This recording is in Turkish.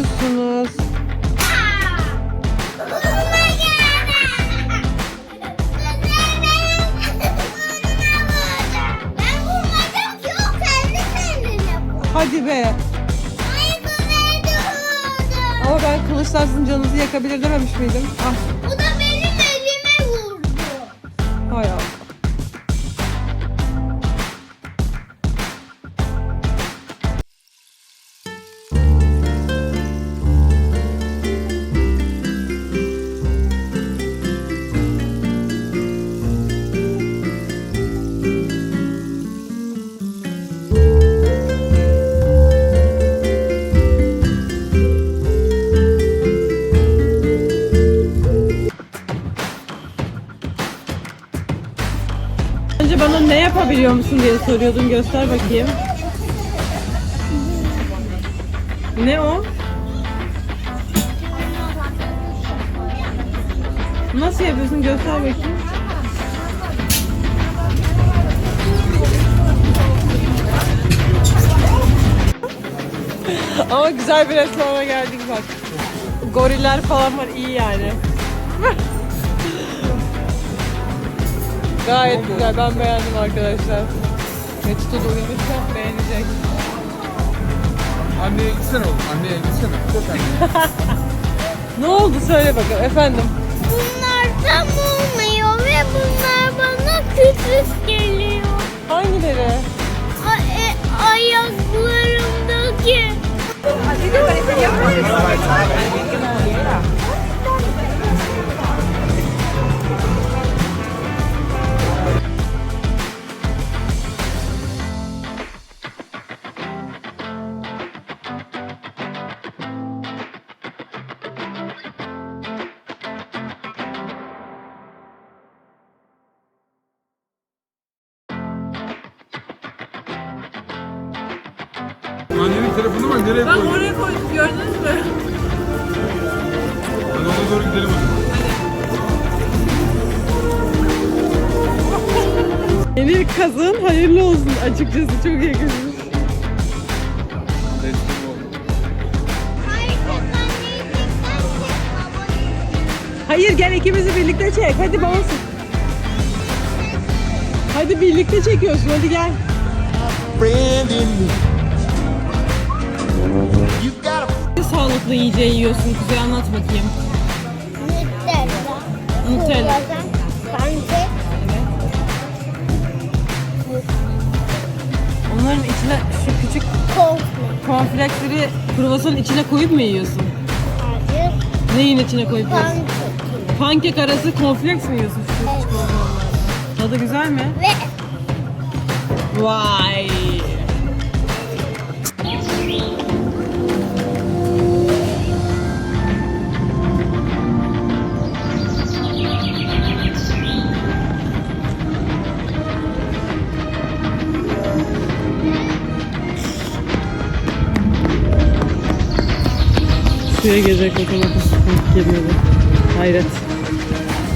yapıyorsunuz? Hadi be. Ama ben kılıçlar sizin canınızı yakabilir dememiş miydim? Ah Bu da benim elime vurdu. hay Allah. Bana ne yapabiliyor musun diye soruyordun. Göster bakayım. Ne o? Nasıl yapıyorsun? Göster bakayım. Ama güzel bir restorana geldik bak. Goriller falan var iyi yani. Gayet güzel. Ben beğendim arkadaşlar. Mesut da uyanırsa beğenecek. Anneye gitsene oğlum. Anneye gitsene. Çok anne. Ne oldu söyle bakalım efendim. Bunlar tam olmuyor Annenin telefonu var. Nereye koydun? oraya koydum gördünüz mü? Hadi ona doğru gidelim o zaman. Yeni kazın hayırlı olsun açıkçası çok yakışmış. Teslim ol. Hayır gel ikimizi birlikte çek hadi babası. Hadi birlikte çekiyorsun hadi gel. A Sağlıklı yiyeceği yiyorsun Kuzey anlat bakayım. Nutella. Nutella. Bence Onların içine şu küçük korkma. cornflakesleri kruvasanın içine koyup mu yiyorsun? Hayır. Neyin içine koyup yiyorsun? Pankek. Pankek arası cornflakes mi yiyorsun şu olanlardan? Tadı güzel mi? Ve Vay. Suya girecek bakalım. Geliyordu. Hayret.